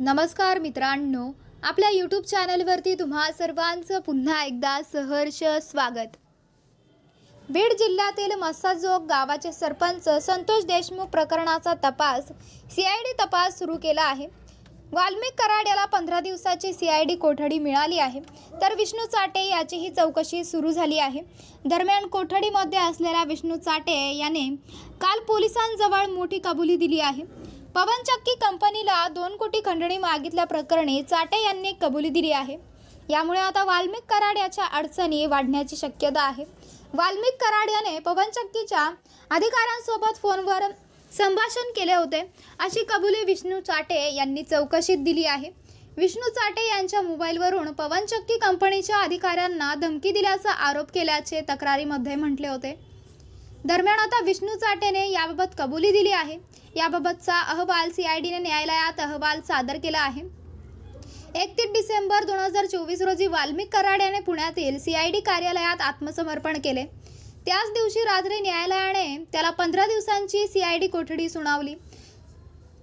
नमस्कार मित्रांनो आपल्या यूट्यूब चॅनलवरती तुम्हा सर्वांचं पुन्हा एकदा सहर्ष स्वागत. बीड जिल्ह्यातील मस्साजोग गावाचे सरपंच संतोष देशमुख प्रकरणाचा तपास सीआयडी तपास सुरू केला आहे. वाल्मिक कराड याला पंधरा दिवसाची सी आय डी कोठडी मिळाली आहे. तर विष्णू चाटे याचीही चौकशी सुरू झाली आहे. दरम्यान कोठडीमध्ये असलेल्या विष्णू चाटे याने काल पोलिसांजवळ मोठी कबुली दिली आहे. पवनचक्की कंपनीला दोन कोटी खंडणी मागितल्या प्रकरणी चाटे यांनी कबुली दिली आहे. यामुळे आता वाल्मिक कराड याच्या अडचणी वाढण्याची शक्यता आहे. वाल्मिक कराड याने पवनचक्कीच्या अधिकाऱ्यांसोबत फोनवर संभाषण केले होते. अशी कबुली विष्णू चाटे यांनी चौकशीत दिली आहे. विष्णू चाटे यांच्या मोबाईलवरून पवनचक्की कंपनीच्या अधिकाऱ्यांना धमकी दिल्याचा आरोप केल्याचे तक्रारीमध्ये म्हटले होते. दरम्यान आता विष्णू चाटेने याबाबत कबुली दिली आहे. याबाबतचा अहवाल सीआयडीने न्यायालयात अहवाल सादर केला आहे. एकतीस डिसेंबर दोन हजार चोवीस रोजी वाल्मिक कराड याने पुण्यातील सीआयडी कार्यालयात आत्मसमर्पण केले. त्याच दिवशी रात्री न्यायालयाने त्याला पंधरा दिवसांची सीआयडी कोठडी सुनावली.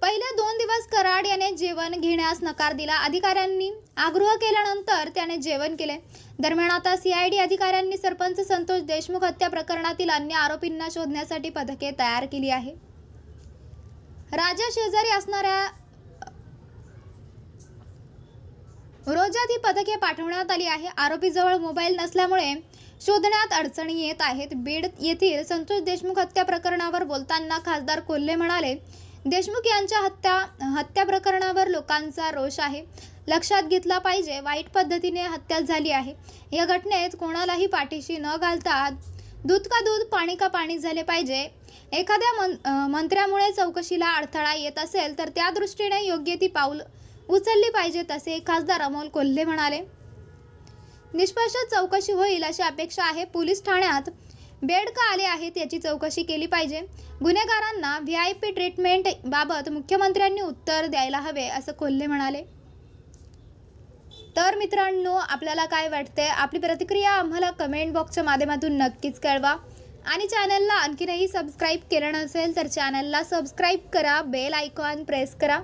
पहिले दोन दिवस कराड याने जेवण घेण्यास नकार दिला अधिकाऱ्यांनी. आग्रह केल्यानंतर त्याने जेवण केले. दरम्यान आता सीआयडी अधिकाऱ्यांनी सरपंच संतोष देशमुख हत्या प्रकरणातील अन्य आरोपींना शोधण्यासाठी पथके तयार केली आहे. राजा शेजारी असणाऱ्या रोजात ही पथके पाठवण्यात आली आहे. आरोपीजवळ मोबाईल नसल्यामुळे शोधण्यात अडचणी येत आहेत. बीड येथील संतोष देशमुख हत्या प्रकरणावर बोलताना खासदार कोल्हे म्हणाले देशमुख यांच्या हत्या हत्या प्रकरणावर लोकांचा रोष आहे. लक्षात घेतला पाहिजे वाईट पद्धतीने हत्या झाली आहे. या घटनेत कोणालाही पाठीशी न घालता दूध का दूध पाणी का पाणी झाले पाहिजे. एखाद्या मन मंत्र्यामुळे चौकशीला अडथळा येत असेल तर त्या दृष्टीने योग्य ती पाऊल उचलली पाहिजे तसे खासदार अमोल कोल्हे म्हणाले. निष्पक्ष चौकशी होईल अशी अपेक्षा आहे पोलीस ठाण्यात. बेड का आले आहेत याची चौकशी केली पाहिजे. गुन्हेगारांना व्ही आय पी ट्रीटमेंट बाबत मुख्यमंत्र्यांनी उत्तर द्यायला हवे असं कोल्हे म्हणाले. तर मित्रांनो आपल्याला काय वाटतंय? आपली प्रतिक्रिया आम्हाला कमेंट बॉक्सच्या माध्यमातून नक्कीच कळवा. आणि चॅनलला आणखीनही सबस्क्राईब केलं नसेल तर चॅनलला सबस्क्राईब करा बेल आयकॉन प्रेस करा.